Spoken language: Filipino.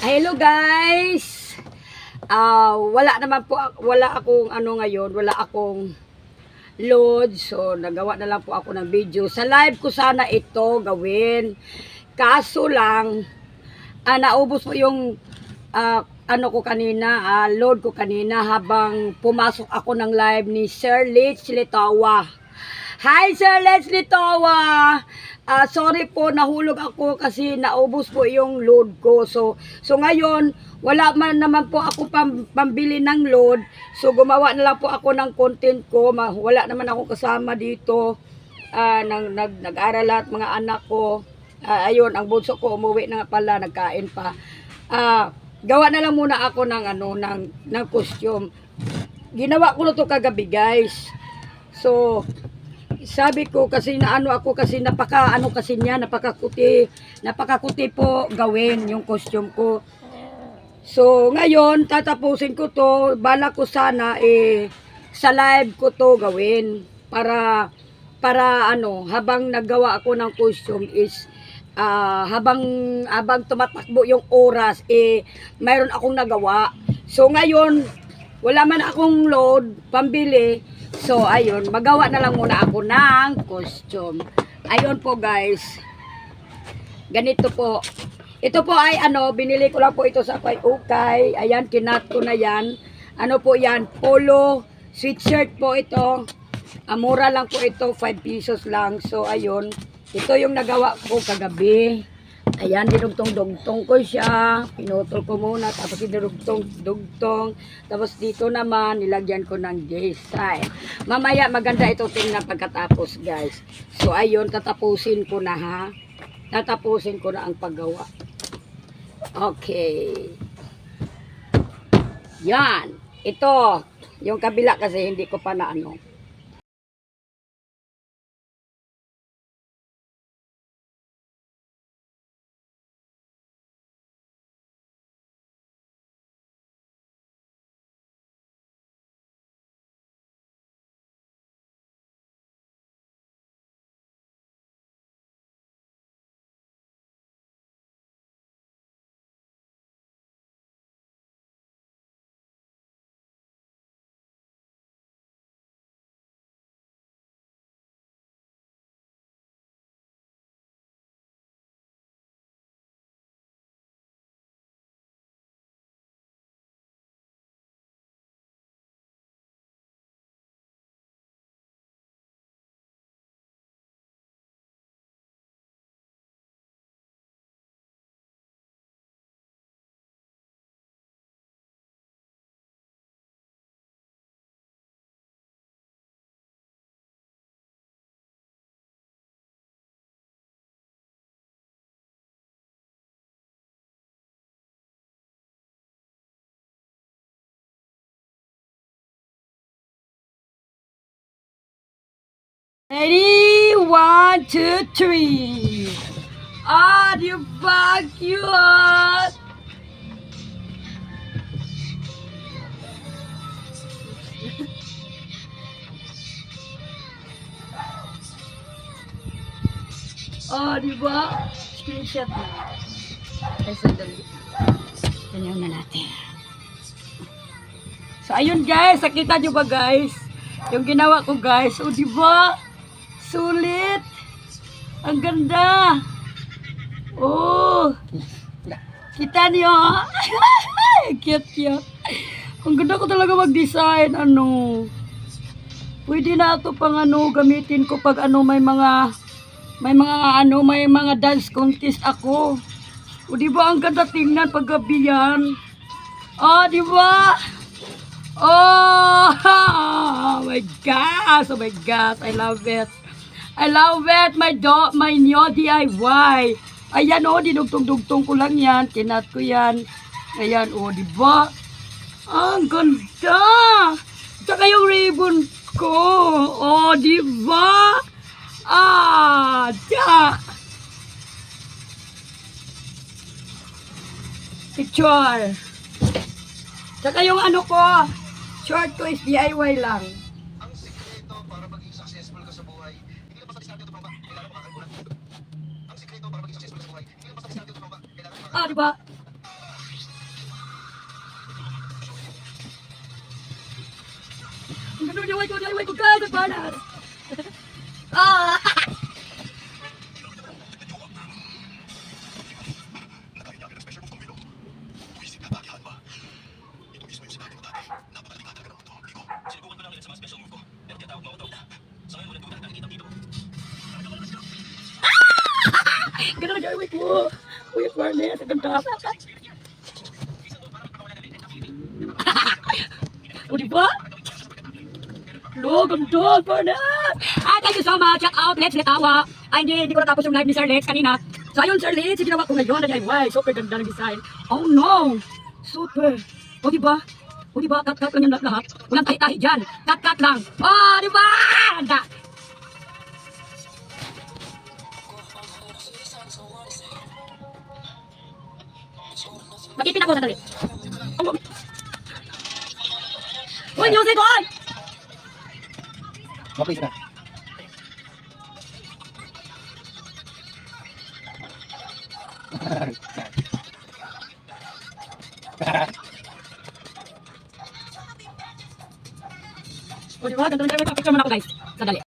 Hello guys. Ah, wala naman po wala akong ano ngayon, wala akong load. So nagawa na lang po ako ng video. Sa live ko sana ito gawin. Kaso lang ah, naubos po yung ah, ano ko kanina, ah, load ko kanina habang pumasok ako ng live ni Sir Litz Litawa. Hi Sir Leslie Towa. Ah, sorry po nahulog ako kasi naubos po yung load ko. So so ngayon wala man naman po ako pam, pambili ng load. So gumawa na lang po ako ng content ko. Ma, wala naman ako kasama dito. Ah, nag, nag, nag-aral lahat mga anak ko. Ah, ayun, ang bunso ko umuwi na nga pala, nagkain pa. Ah, gawa na lang muna ako ng ano ng ng costume. Ginawa ko na to kagabi, guys. So, sabi ko kasi na ano ako kasi napaka ano kasi niya napakakuti napakakuti po gawin yung costume ko. So ngayon tatapusin ko to. Bala ko sana eh sa live ko to gawin para para ano habang naggawa ako ng costume is ah, habang habang tumatakbo yung oras eh mayroon akong nagawa. So ngayon wala man akong load pambili So, ayun, magawa na lang muna ako ng costume. Ayun po, guys. Ganito po. Ito po ay ano, binili ko lang po ito sa kay Ukay. Ayan, kinat ko na yan. Ano po yan? Polo sweatshirt po ito. Amura lang po ito, 5 pesos lang. So, ayun. Ito yung nagawa ko kagabi. Ayan, dinugtong-dugtong ko siya. Pinutol ko muna, tapos dinugtong-dugtong. Tapos dito naman, nilagyan ko ng design. Mamaya, maganda ito tingnan pagkatapos, guys. So, ayun, tatapusin ko na, ha? Tatapusin ko na ang paggawa. Okay. Yan. Ito. Yung kabila kasi hindi ko pa na. Ready? One, two, three. Ah, you fuck you up. Oh, di ba? Screenshot na. Ay, sandali. Ganyan na natin. So, ayun guys. Nakita nyo ba guys? Yung ginawa ko guys. O, di ba? Sulit. Ang ganda. Oh. Kita niyo? cute, cute. Ang ganda ko talaga mag-design. Ano? Pwede na ito pang ano, gamitin ko pag ano, may mga, may mga ano, may mga dance contest ako. O, di ba? Ang ganda tingnan pag gabi yan. Oh, di ba? Oh, oh my gosh, oh my gosh, I love it. I love it, my do, my new DIY. Ayan oh, dinugtong-dugtong ko lang yan, kinat ko yan. Ayan oh, di ba? Ang ganda! Tsaka yung ribbon ko. Oh, di ba? Ah, tiya. Picture. Tsaka yung ano ko, short ko is DIY lang. Ah, di ba? Ang ganda niya, ko, niya, ko, guys, ang balas! ah! Ganun ang gawin ko! Kuya Barnes, ang ganda. O, diba? Lo, ganda, Barnes. Ah, thank you so much. Shout out, Let's Letawa. Ay, hindi, hindi ko natapos yung live ni Sir Lex kanina. So, ayun, Sir Lex, ginawa ko ngayon na DIY. Super ganda ng design. Oh, no. Super. O, diba? O, diba? Cut-cut lang yung lahat. Walang tahi-tahi dyan. Cut-cut lang. Oh, diba? Ganda. Magipin ako sandali. Uy, music, oy! Okay, na. O, diba? Ganda ng DIY. Picture mo na ako, guys. Sandali.